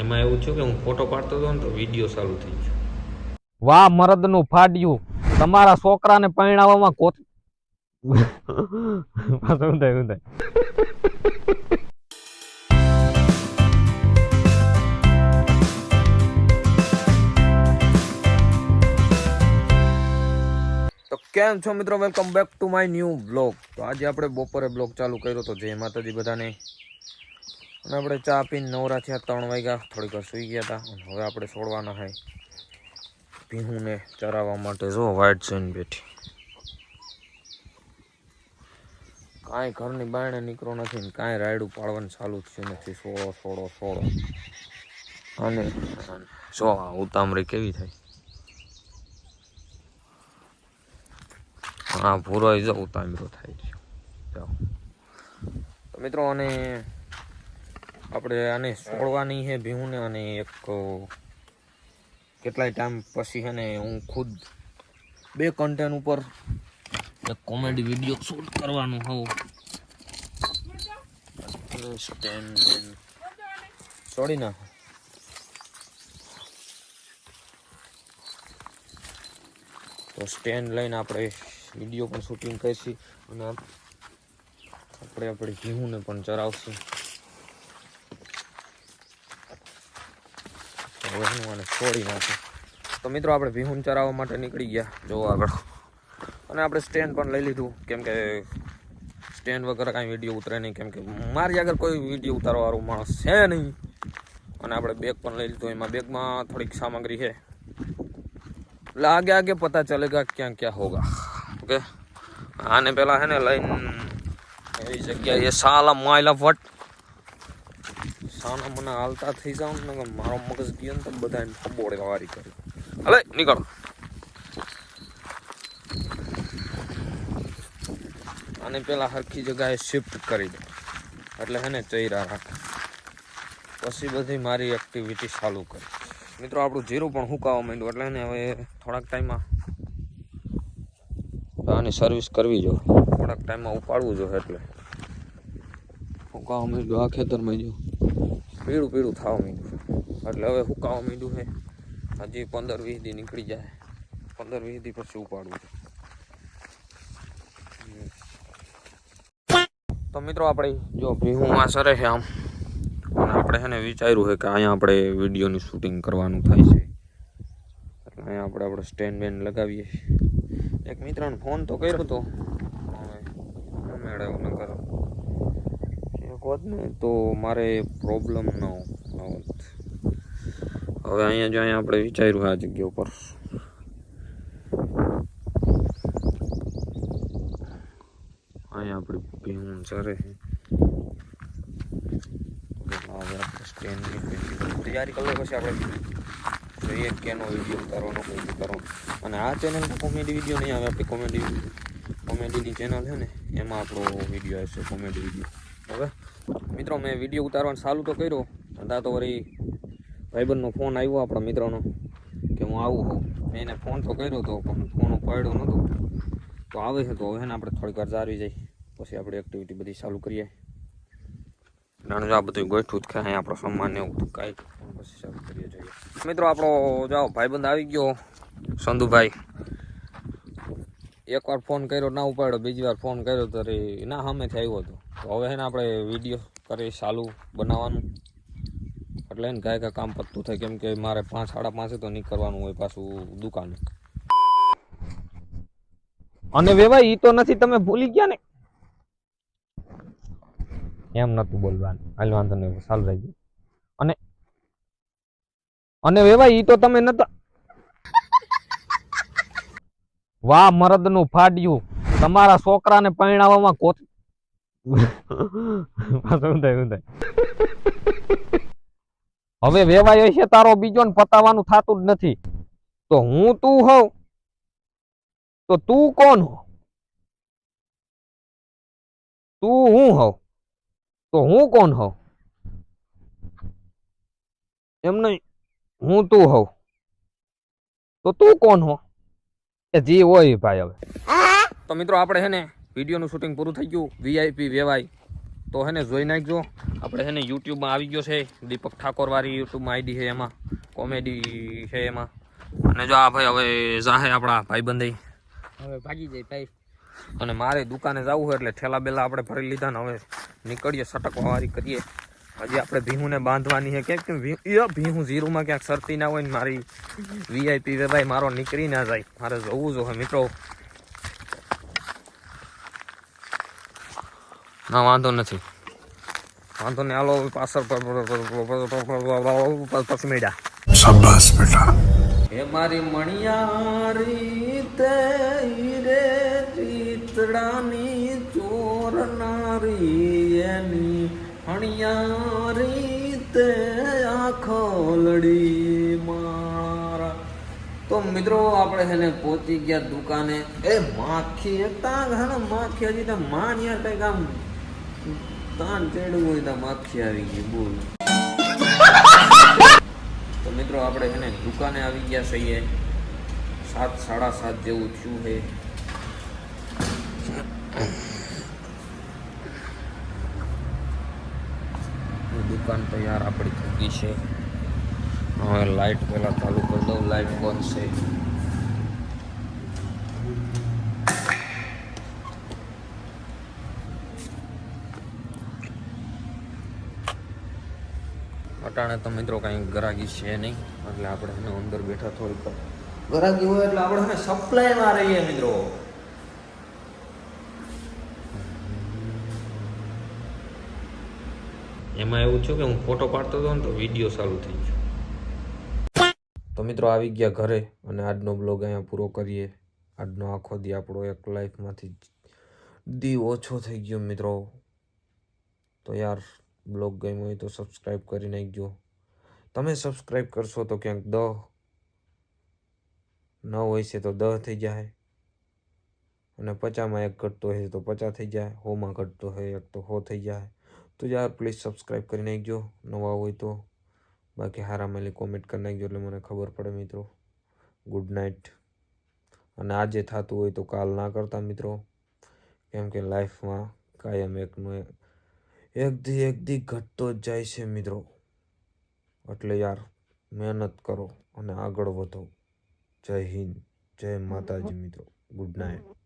એમાં એવું થયું કે હું ફોટો પાડતો હતો ને તો વીડિયો ચાલુ થઈ ગયો. વાહ મરદનું ફાડ્યું તમારા છોકરાને પરણાવવામાં કોત શું થાય શું થાય? કેમ છો મિત્રો? Welcome back to my new blog તો આજે આપણે બપોરે બ્લોગ ચાલુ કર્યો તો જય માતાજી બધાને. અને આપણે ચા પીને નવરા થયા, ત્રણ વાગ્યા, થોડીક વાર સૂઈ ગયા હતા. અને હવે આપણે છોડવાના હોય ભીહુને ચરાવવા માટે જો વાઇટ જોઈને બેઠી. કાંઈ ઘરની બાયણે નીકળો નથી ને કાંઈ રાયડું પાડવાનું ચાલુ થયું નથી. સોળો સોળો સોળો અને જો, આ ઉતામરી કેવી થાય. હા ભૂરો જો ઉતામરો થાય છે. મિત્રો, અને આપણે આને છોડવાની છે ભીહુંને અને એક કેટલાય ટાઈમ પછી છે ને હું ખુદ બે કન્ટેન્ટ ઉપર એક કોમેડી વીડિયો શૂટ કરવાનું હોઉં. છોડી નાખો. તો સ્ટેન્ડ લઈને આપણે વીડિયો પણ શૂટિંગ કરીશું અને આપણે આપણે ઘીહુંને પણ ચરાવશું. હવે છોડી નાખું. તો મિત્રો આપણે ભીહુન ચરાવવા માટે નીકળી ગયા. જોવા આગળ. અને આપણે સ્ટેન્ડ પણ લઈ લીધું. કેમ કે સ્ટેન્ડ વગર કાંઈ વીડિયો ઉતરે નહીં. કેમ કે મારી આગળ કોઈ વીડિયો ઉતારવાવાળું માણસ છે નહીં. અને આપણે બેગ પણ લઈ લીધું. એમાં બેગમાં થોડીક સામગ્રી છે. એટલે આગે આગે પતા ચલેગા ક્યાં ક્યાં હોગા. ઓકે? આને પેલા હે ને લઈને એવી જગ્યાએ સાલા માયલા ફટ સાના મને હાલતા થઈ જાવ ને મારો મગજ ગયો ને તો બધા ફબોડે વારી કરી. હલે, નીકળ. અને પેલા હરખી જગ્યાએ શિફ્ટ કરી દે. એટલે હે ને ચૈરા રાખે. પછી બધી મારી એક્ટિવિટી ચાલુ કરી. મિત્રો, આપણું જીરું પણ હુકાવા માંડ્યું, એટલે એને હવે થોડાક ટાઈમમાં આની સર્વિસ કરવી જો. થોડાક ટાઈમમાં ઉપાડવું જોઈએ એટલે. હુકાવા માંડ્યું, આ ખેતરમાં જો. પીળું પીળું થવા માંડ્યું. એટલે હવે સુકાવા માંડ્યું છે. હજી પંદર વીસ દી નીકળી જાય. પંદર વીસ દી પછી ઉપાડવું તો મિત્રો આપણે જો ભીહુમાં સરે છે આમ. અને આપણે છે ને વિચાર્યું છે કે અહીંયા આપણે વિડીયોની શૂટિંગ કરવાનું થાય છે. એટલે અહીંયા આપણે આપણે સ્ટેન્ડ બેન્ડ લગાવીએ. એક મિત્રને ફોન તો કર્યો હતો હવે મેળવ્યો ન કરો હોત ને તો મારે પ્રોબ્લેમ ન આવત હવે અહીંયા જો અહીંયા આપણે વિચાર્યું આ જગ્યા ઉપર. અહીંયા આપણી ભીહું સરે છે. હવે આપણે સ્ટેન્ડની તૈયારી કરી લો પછી આપણે જોઈએ કેનો વીડિયો ઉતારવાનો કઈ ઉતારવાનો. અને આ ચેનલ કોમેડી વીડિયો નહીં આવે, આપણી કોમેડી કોમેડીની ચેનલ છે ને, એમાં આપણો વીડિયો આવશે કોમેડી વીડિયો હવે મિત્રો, મેં વીડિયો ઉતારવાનું ચાલુ તો કર્યો હતા તો વળી ભાઈબંધનો ફોન આવ્યો આપણા મિત્રનો, કે હું આવું હોઉં. મેં એને ફોન તો કર્યો હતો પણ ફોન ઉપાડ્યો નહોતો તો આવે છે તો હવે ને આપણે થોડીક વાર જાળવી જઈએ. પછી આપણે એક્ટિવિટી બધી ચાલુ કરીએ. નાનું આ બધું ગોઠવું જ ખાય આપણો સામાન એવું કાંઈક કાંઈ. પછી ચાલુ કરીએ જોઈએ. મિત્રો, આપણો જાઓ ભાઈબંધ આવી ગયો, સંધુભાઈ. એકવાર ફોન કર્યો, ના ઉપાડ્યો, બીજી વાર ફોન કર્યો તો ના સામેથી આવ્યો હતો તો હવે એને આપણે વીડિયો કરી ચાલુ બનાવવાનું. એટલે એને કાંઈ કાંઈ કામ પતતું થાય, કેમ કે મારે પાંચ, સાડા પાંચે તો નીકળવાનું હોય પાછું દુકાને. અને વેવાય એ તો નથી, તમે ભૂલી ગયા ને? એમ નતું બોલવાનું. હાલ વાંધો નહીં, ચાલુ રહી ગયું અને અને વેવાય એ તો તમે નતા વાહ મરદનું ફાડ્યું તમારા છોકરાને પરણાવવામાં કોત હવે વેવાય હશે તારો બીજો ને પતાવાનું થતું જ નથી. તો હું તું હોઉં? તો તું કોણ હો? તું હું હોઉં? તો હું કોણ હોઉં? એમ નહીં હું તું હોઉં. તો તું કોણ હો? એ જી હોય ભાઈ હવે. તો મિત્રો આપણે હે ને વિડીયોનું શૂટિંગ પૂરું થઈ ગયું વીઆઈપી વેવાય તો હે ને જોઈ નાખજો. આપણે છે ને યુટ્યુબમાં આવી ગયો છે દીપક ઠાકોર વાળી યુટ્યુબમાં આઈડી છે એમાં કોમેડી છે એમાં. અને જો આ ભાઈ હવે જાહે આપણા ભાઈબંધી. હવે ભાગી જાય ભાઈ. અને મારે દુકાને જવું હોય એટલે ઠેલા બેલા આપણે ભરી લીધા ને હવે નીકળીએ સટકવા વાળી કરીએ. હજી આપણે ભીહુને બાંધવાની છે ક્યાંક કેમ ભીહું ઝીરુમાં ક્યાંક સરતી ના હોય ને મારી વીઆઈપી ભાઈ મારો નીકળી ના જાય મારે જવું જોઈએ મિત્રો ના વાંધો નથી વાંધો ને આલો પાછળ પછી મેડા શાબાશ બેટા હે મારી મણિયા રીતે રે રીતડાની ચોરનારી એની હણિયારી આખો લડી મારા. તો મિત્રો, આપણે છે ને પહોંચી ગયા દુકાને. એ માખી હતા ઘણ માખી, હજી તો માણ્યા કંઈક આમ તાન ચેડવું હોય તો માખી આવી ગઈ, બોલ. તો મિત્રો, આપણે છે ને દુકાને આવી ગયા છીએ. સાત, સાડા સાત જેવું થયું છે. દુકાન તૈયાર આપણી થકી છે. હવે લાઈટ પહેલાં ચાલુ કરી દઉં, લાઈટ બંધ છે. અટાણે તો મિત્રો કાંઈ ગરાગી છે નહીં, એટલે આપણે એને અંદર બેઠા થોડીક. ગરાગી હોય એટલે આપણે સપ્લાયમાં રહીએ મિત્રો. એમાં એવું થયું કે હું ફોટો પાડતો હતો ને તો વીડિયો ચાલુ થઈ ગયો. તો મિત્રો આવી ગયા ઘરે અને આજનો બ્લોગ અહીંયા પૂરો કરીએ. આજનો આખો દી આપણો એક લાઈફમાંથી દી ઓછો થઈ ગયો મિત્રો. તો યાર બ્લોગ ગમ્યો હોય તો સબસ્ક્રાઈબ કરી નાખજો. તમે સબસ્ક્રાઈબ કરશો તો ક્યાંક દહ ન હોય છે તો દહ થઈ જાય. અને પચામાં એક ઘટતો હોય તો પચાસ થઈ જાય. હોમાં ઘટતો હોય એક તો હો થઈ જાય. તો યાર પ્લીઝ સબસ્ક્રાઈબ કરી નાખજો. નવા હોય તો. બાકી હારા મેલી કોમેન્ટ કરી નાખજો એટલે મને ખબર પડે મિત્રો. ગુડ નાઇટ અને આજે થતું હોય તો કાલ ના કરતા મિત્રો. કેમ કે લાઈફમાં કાયમ એકનું એક દી એક દી ઘટતો જ જાય છે મિત્રો. એટલે યાર, મહેનત કરો અને આગળ વધો. જય હિન્દ. જય માતાજી મિત્રો. Good night